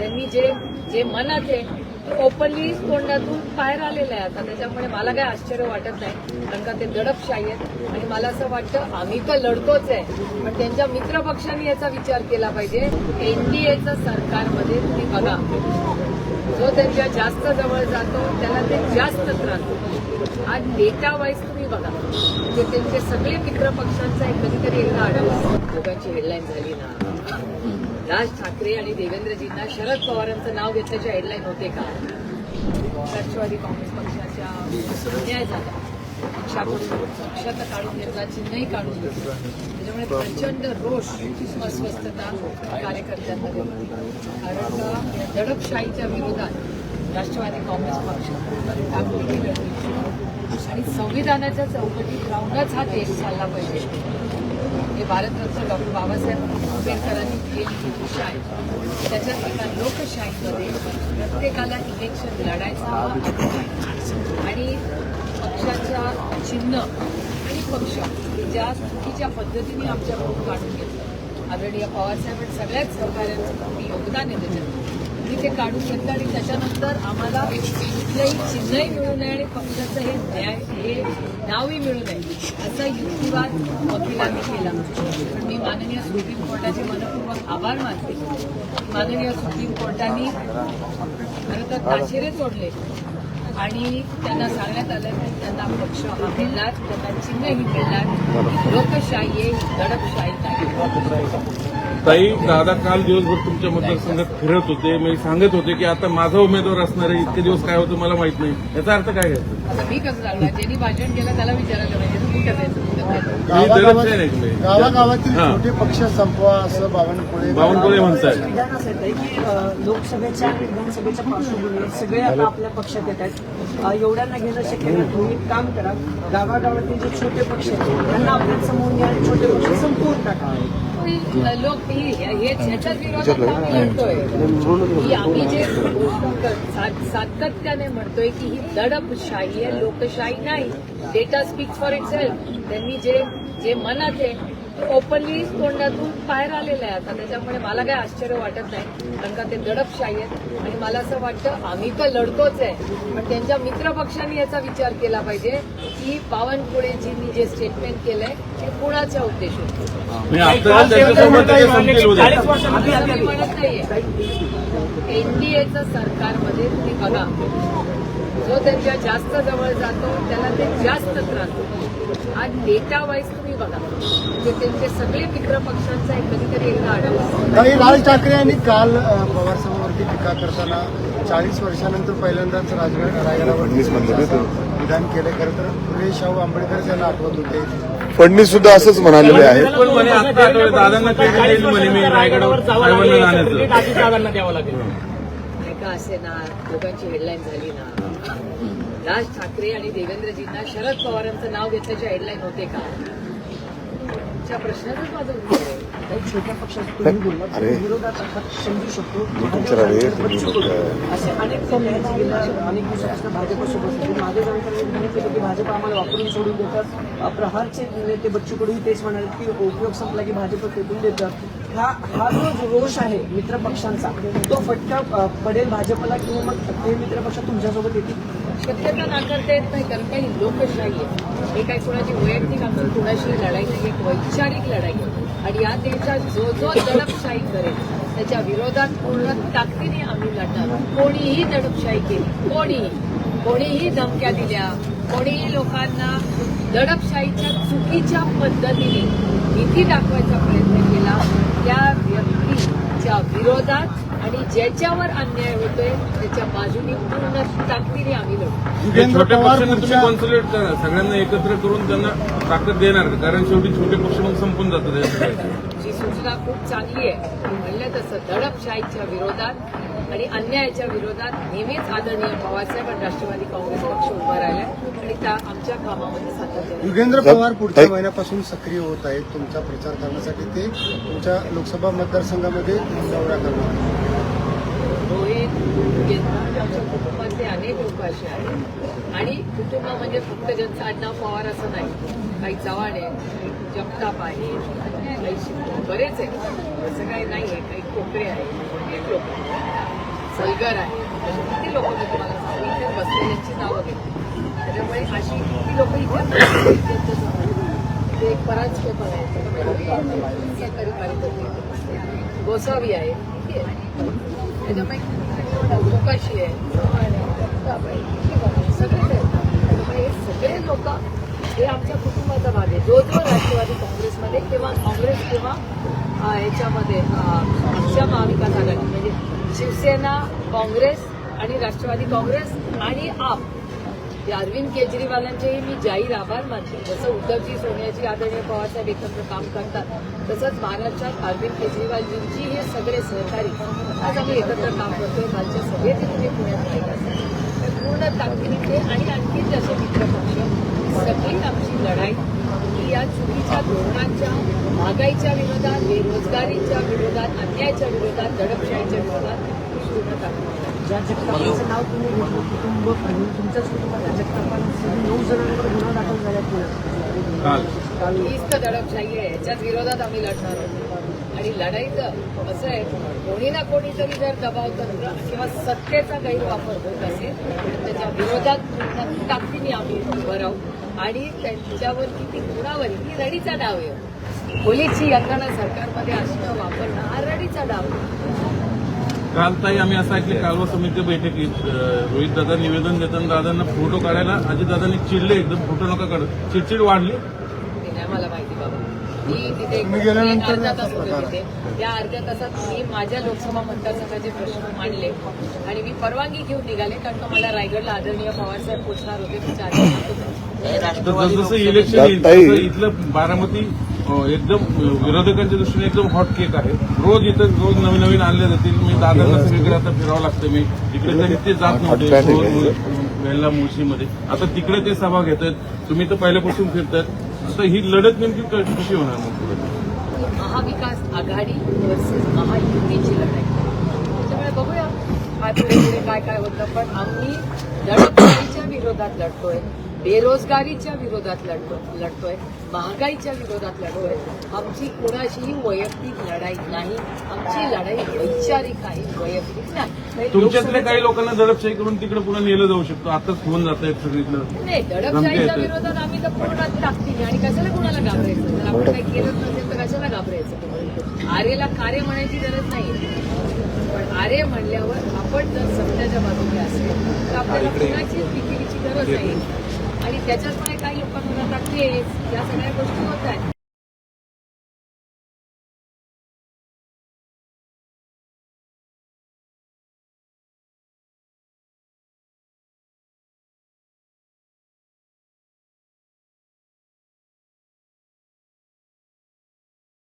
त्यांनी जे जे मनात आहे ते ओपनली तोंडातून बाहेर आलेलं आहे आता. त्याच्यामुळे मला काय आश्चर्य वाटत नाही कारण का ते दडपशाही आहेत. आणि मला असं वाटतं आम्ही तर लढतोच आहे. पण त्यांच्या मित्रपक्षांनी याचा विचार केला पाहिजे. एनडीएचं सरकारमध्ये तुम्ही बघा. जो त्यांच्या जास्त जवळ जातो त्याला ते जास्त त्रास होतो आज डेटा वाईज तुम्ही बघा. म्हणजे त्यांचे सगळे मित्रपक्षांचा कधीतरी एकदा आढावा. दोघांची हेडलाईन झाली ना. राज ठाकरे आणि देवेंद्रजींना शरद पवारांचं नाव घेतल्याचे हेडलाईन होते का? राष्ट्रवादी काँग्रेस पक्षाच्या अन्याय झाला. पक्षात काढून घेतला चिन्हही काढून घेतलं. त्याच्यामुळे प्रचंड रोष अस्वस्थता कार्यकर्त्यांमध्ये कारण का दडपशाहीच्या विरोधात राष्ट्रवादी काँग्रेस पक्ष ताकदीने आणि संविधानाच्या चौकटीत राहूनच हा देश चालला पाहिजे. हे भारतरत्न डॉक्टर बाबासाहेब आंबेडकरांनी केलेली जी दिशा आहे त्याच्यात एका लोकशाहीमध्ये प्रत्येकाला इलेक्शन लढायचा आणि पक्षाच्या चिन्ह आणि पक्ष ज्या चुकीच्या पद्धतीने आमच्याकडून काढून घेतलं. आदरणीय पवारसाहेब आणि सगळ्याच सहकार्यांचं योगदान आहे त्याच्यात. मी ते काढून घेतलं आणि त्याच्यानंतर आम्हाला कुठलंही चिन्हही मिळू नये आणि पक्षाचं हे न्याय हे नावही मिळू नये असा युक्तिवाद वकिलांनी केला. पण मी माननीय सुप्रीम कोर्टाचे मनपूर्वक आभार मानते. माननीय सुप्रीम कोर्टाने खरं तर ताशेरे सोडले आणि त्यांना सांगण्यात आलं की त्यांना पक्ष हा मिळणार त्यांना चिन्हही मिळणार. लोकशाही आहे दडपशाही नाही ताई दादा काल दिवसभर तुमच्या मतदारसंघात फिरत होते. मी सांगत होते की आता माझा उमेदवार असणार आहे इतके दिवस काय होतं मला माहीत नाही. याचा अर्थ काय मी कसं सांगणार ज्यांनी भाषण केलं त्याला विचारायला पाहिजे तुम्ही कसं. गावागावातील. छोटे पक्ष संपवा असं बावनकुळे बावनकुळे येतं की लोकसभेच्या विधानसभेच्या पार्श्वभूमीवर सगळे आता आपल्या पक्षात येत आहेत. एवढ्यांना घेणं शक्य नाही. तुम्ही काम करा. गावागावातील जे छोटे पक्ष आहेत त्यांना आपल्यासमोर घ्या छोटे पक्ष संपवून टाका. लोक ही हे- हे ह्याच्याच विरोधात आम्ही लढतोय की आम्ही जे सातत्याने म्हणतोय की ही दडपशाही आहे लोकशाही नाही. डेटा स्पीक्स फॉर इट त्यांनी जे जे मनात आहे ओपनली तोंडातून बाहेर आलेलं आहे आता. त्याच्यामुळे मला काय आश्चर्य वाटत नाही. कारण का ते दडपशाही आहेत. आणि मला असं वाटतं आम्ही तर लढतोच आहे. पण त्यांच्या मित्रपक्षांनी याचा विचार केला पाहिजे की बावनकुळेजींनी जे स्टेटमेंट केलंय ते कुणाच्या उद्देशून? मी म्हणत नाहीये. एनडीएचं सरकारमध्ये तुम्ही बघा. जो त्यांच्या जास्त जवळ जातो त्याला ते जास्त त्रास होतो. आज डेटा वाईज तुम्ही बघा म्हणजे त्यांचे सगळे मित्रपक्षांचा एक कधीतरी एकदा आढावा काही राज ठाकरे यांनी काल अ, पवार साहेबांवरती टीका करताना चाळीस वर्षानंतर पहिल्यांदाच राजगड रायगडावरती असं विधान केलं. खरं तर फुले शाहू आंबेडकर त्यांना आठवत होते. फडणवीस सुद्धा असंच म्हणालेले मी रायगडावर असे ना दोघांची हेडलाईन झाली ना. राज ठाकरे आणि देवेंद्रजींना शरद पवारांचं नाव घेतल्याच्या हेडलाईन होते का? त्या प्रश्नाचंच माझं उत्तर आहे. काही छोट्या पक्षात तुम्ही बोलला अरे. विरोधात समजू शकतो. तुमच्या तुम्ही कडू. असे अनेक फोन आहेत. गेल्या अनेक दिवसापासून भाजपसोबत होते. माझ्या जाणकारीने सांगितलं की भाजप आम्हाला वापरून सोडून देतात. अ, प्रहारचे नेते बच्चू कडूही तेच म्हणाले की उपयोग संपला की भाजप फेकून देतात. हा हा जो रोष आहे मित्र पक्षांचा तो फटका अ, पडेल भाजपला किंवा मग ते मित्र पक्ष तुमच्यासोबत येतील? शक्यता नाकारता येत नाही कारण काही लोकशाही आहे हे काही कोणाची वैयक्तिक आमची कोणाशी लढाई नाही एक वैचारिक लढाई आहे. आणि या देशात जो जो दडपशाही करेल त्याच्या विरोधात पूर्ण ताकदीने आम्ही लढणार कोणीही दडपशाही केली कोणीही कोणीही धमक्या दिल्या कोणीही लोकांना दडपशाहीच्या चुकीच्या पद्धतीने भीती दाखवायचा प्रयत्न केला त्या व्यक्तीच्या विरोधात आणि ज्याच्यावर अन्याय होतोय त्याच्या बाजूने पूर्ण ताकदीने आम्ही लढू. हे युगेंद्र छोट्या पवार पक्षांना तुम्ही पुढच्या कॉन्सन्ट्रेट करा. सगळ्यांना एकत्र करून त्यांना ताकद देणार कारण शेवटी छोटे पक्ष मग संपून जातात. जी सूचना खूप चांगली आहे. मी म्हणलं तसं दडपशाहीच्या विरोधात आणि अन्यायाच्या विरोधात नेहमीच आदरणीय पवारसाहेब आणि राष्ट्रवादी काँग्रेस पक्ष उभा राहिला आणि त्या आमच्या कामामध्ये सातत्य आहे. युगेंद्र पवार पुढच्या महिन्यापासून सक्रिय होत आहेत. तुमचा प्रचार करण्यासाठी ते तुमच्या लोकसभा मतदारसंघामध्ये दौरा करणार केंद्र आमच्या कुटुंबातले अनेक लोक असे आहेत. आणि कुटुंब म्हणजे फक्त ज्यांचं आडनाव पवार असं नाही. काही चव्हाण आहे जगताप आहे काही बरेच आहेत. असं काही नाही आहे काही कोकरे आहेत लोक सलगर आहे किती लोक मी तुम्हाला सांगू? इथे बसलेल्यांची नावं घेते. त्याच्यामुळे अशी किती लोक इथे बसलेली आहेत? ते एक पराजपेपर आहे. त्याच्यामुळे गोसावी आहे. किती आहे. त्याच्यामुळे कशी आहे? सगळेच आहेत हे सगळे लोक हे आमच्या कुटुंबाचा भाग आहे. जो जो राष्ट्रवादी काँग्रेसमध्ये किंवा काँग्रेस किंवा याच्यामध्ये आमच्या महाविकास आघाडी म्हणजे शिवसेना काँग्रेस आणि राष्ट्रवादी काँग्रेस आणि आप या अरविंद केजरीवालांचेही मी जाहीर आभार मानते. जसं उद्धवजी सोनियाजी आदरणीय पवारसाहेब एकत्र काम करतात तसंच महाराष्ट्रात अरविंद केजरीवालजींची हे सगळे सहकारी आज आम्ही एकत्र काम करतोय. कालच्या सभेत तुम्ही पुण्यात नाही तर पूर्ण ताकदीने आणि आणखी जसे मित्रपक्ष सगळी आमची लढाई की या चुकीच्या धोरणांच्या महागाईच्या विरोधात बेरोजगारीच्या विरोधात अन्यायाच्या विरोधात दडपशाहीच्या विरोधात पूर्ण ताकद ज्या जगतापांचं नाव तुम्ही कुटुंब आणि तुमच्याच कुटुंबात जगतापांसह नऊ जणांवर गुन्हा दाखल झाला काल. हीच तर दडपशाही आहे याच्याच विरोधात आम्ही लढणार आहोत. आणि लढाईचं कसं आहे कोणी ना कोणीतरी जर दबाव तंत्र किंवा सत्तेचा गैरवापर होत असेल तर त्याच्या विरोधात ताकदीने आम्ही उभं राहू. आणि त्यांच्यावरती ती कुणावरही ही रडीचा डाव आहे. पोलीसची यंत्रणा सरकारमध्ये असणं वापरणं हा रडीचा डाव आहे. काल ताई आम्ही असं ऐकले कालवा समिती बैठकीत रोहित दादा निवेदन देताना दादांना फोटो काढायला अजित दादांनी चिडले एकदम फोटो नका काढ. चिडचिड वाढली. मला माहिती बाबा. मी तिथे अर्धा तास होते. तिथे. त्या अर्ध्या तासात मी माझ्या लोकसभा मतदारसंघाचे प्रश्न मांडले. आणि मी परवानगी घेऊन निघाले कारण का मला रायगडला आदरणीय पवारसाहेब पोचणार होते त्याच्या आधी सांगतो. तर जसं इलेक्शन इथलं बारामती एकदम विरोधकांच्या दृष्टीने एकदम हॉट केक आहे. रोज इथं रोज नवीन नवीन आणले जातील. मी दादांना सगळीकडे आता फिरावं लागतं. मी तिकडे तरी ते जात नव्हते? वेल्ला मुळशीमध्ये. आता तिकडे ते सभा घेत आहेत तुम्ही तर पहिल्यापासून फिरतात. आता ही लढत नेमकी कशी होणार मग महाविकास आघाडी वर्सेस महायुतीची लढाई. त्याच्यामुळे बघूया. काय पुढे पुढे काय काय होतं. पण आम्ही दडपशाहीच्या विरोधात लढतोय. बेरोजगारीच्या विरोधात लढतो लढतोय महागाईच्या विरोधात लढतोय. आमची कोणाशीही वैयक्तिक लढाई नाही आमची लढाई वैचारिक आहे वैयक्तिक नाही. तुमच्यातल्या काही लोकांना दडपशाही करून तिकडे पुन्हा नेलं जाऊ शकतो. आताच होऊन जात आहेत सगळीकडे. नाही दडपशाहीच्या विरोधात आम्ही तर पूर्ण ताकदीने आणि कशाला कुणाला घाबरायचं? जर आपण काही केलंच नसेल तर कशाला घाबरायचं? आर्यला कार्य म्हणायची गरज नाही पण आर्य म्हणल्यावर आपण जर सत्याच्या बाजूने असेल तर आपल्याला कुणाची विक्रीची गरज नाही. आणि त्याच्यामुळे काही लोकांना ताकदी आहे या सगळ्या गोष्टी होत आहेत.